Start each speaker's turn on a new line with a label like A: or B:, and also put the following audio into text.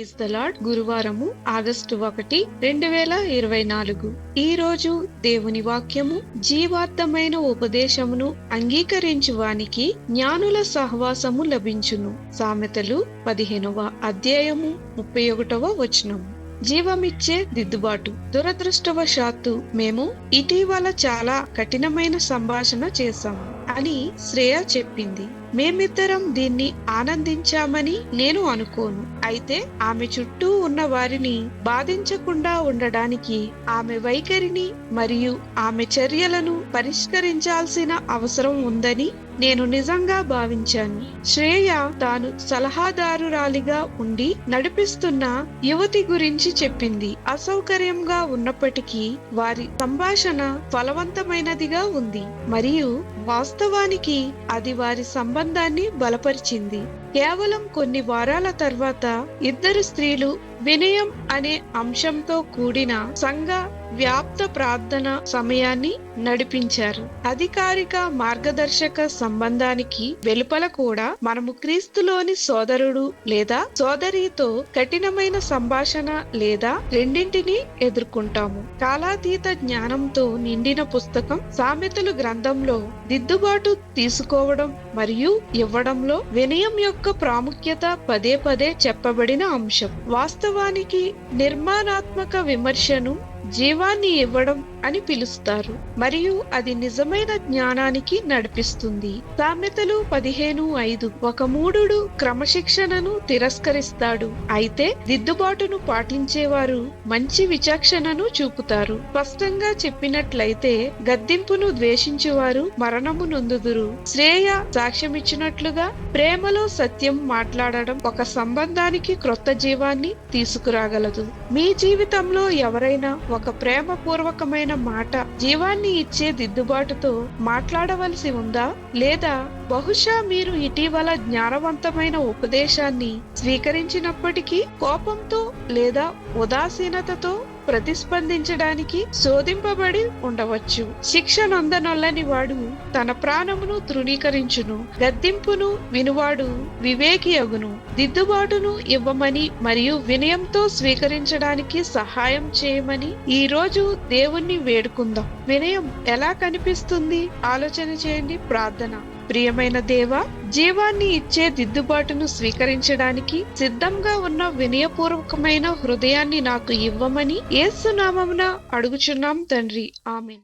A: Praise the lord గురువారము August ఒకటి రెండు వేల ఇరవై నాలుగు. ఈ రోజు దేవుని వాక్యము జీవార్థమైన ఉపదేశమును అంగీకరించు వానికి జ్ఞానుల సహవాసము లభించును. సామెతలు పదిహేనవ అధ్యాయము ముప్పై ఒకటవ వచనము జీవమిచ్చే దిద్దుబాటు దురదృష్టవశాత్తు మేము ఇటీవల చాలా కఠినమైన సంభాషణ చేశాము అని శ్రేయ చెప్పింది. మేమిద్దరం దీన్ని ఆనందించామని నేను అనుకోను. అయితే ఆమె చుట్టూ ఉన్న వారిని బాధించకుండా ఉండడానికి ఆమె వైఖరిని మరియు ఆమె చర్యలను పరిష్కరించాల్సిన అవసరం ఉందని నేను నిజంగా భావించాను. శ్రేయ తాను సలహాదారురాలిగా ఉండి నడిపిస్తున్న యువతి గురించి చెప్పింది. అసౌకర్యంగా ఉన్నప్పటికీ వారి సంభాషణ ఫలవంతమైనదిగా ఉంది. మరియు వాస్తవానికి అది వారి సంబంధాన్ని బలపరిచింది. కేవలం కొన్ని వారాల తర్వాత ఇద్దరు స్త్రీలు వినయం అనే అంశంతో కూడిన సంఘ వ్యాప్త ప్రార్థన సమయాన్ని నడిపించారు. అధికారిక మార్గదర్శక సంబంధానికి వెలుపల కూడా మనము క్రీస్తులోని సోదరుడు లేదా సోదరితో కఠినమైన సంభాషణ లేదా రెండింటిని ఎదుర్కొంటాము. కాలాతీత జ్ఞానంతో నిండిన పుస్తకం సామెతలు గ్రంథంలో దిద్దుబాటు తీసుకోవడం మరియు ఇవ్వడంలో వినయం యొక్క ప్రాముఖ్యత పదే పదే చెప్పబడిన అంశం. వాస్తవానికి నిర్మాణాత్మక విమర్శను జీవాన్ని ఇవ్వడం అని పిలుస్తారు. మరియు అది నిజమైన జ్ఞానానికి నడిపిస్తుంది. సామెతలు పదిహేను ఐదు. ఒక మూడుడు క్రమశిక్షణను తిరస్కరిస్తాడు. అయితే దిద్దుబాటును పాటించేవారు మంచి విచక్షణను చూపుతారు. స్పష్టంగా చెప్పినట్లయితే గద్దింపును ద్వేషించేవారు మరణము నొందుదురు. శ్రేయ సాక్ష్యమిచ్చినట్లుగా ప్రేమలో సత్యం మాట్లాడడం ఒక సంబంధానికి క్రొత్త జీవాన్ని తీసుకురాగలదు. మీ జీవితంలో ఎవరైనా ఒక ప్రేమపూర్వకమైన మాట జీవాన్ని ఇచ్చే దిద్దుబాటుతో మాట్లాడవలసి ఉందా లేదా బహుశా మీరు ఇటీవల జ్ఞానవంతమైన ఉపదేశాన్ని స్వీకరించినప్పటికీ కోపంతో లేదా ఉదాసీనతతో ప్రతిస్పందించడానికి శోధింపబడి ఉండవచ్చు. శిక్షనొందనొల్లని వాడు తన ప్రాణమును తృణీకరించును గద్దింపును వినువాడు వివేకి అగును దిద్దుబాటును ఇవ్వమని మరియు వినయంతో స్వీకరించడానికి సహాయం చేయమని ఈ రోజు దేవుణ్ణి వేడుకుందాం. వినయం ఎలా కనిపిస్తుంది? ఆలోచన చేయండి ప్రార్థన. ప్రియమైన దేవ జీవాన్ని ఇచ్చే దిద్దుబాటును స్వీకరించడానికి సిద్ధంగా ఉన్న వినయపూర్వకమైన హృదయాన్ని నాకు ఇవ్వమని ఏసునామమున అడుగుచున్నాం తండ్రి. ఆమెన్.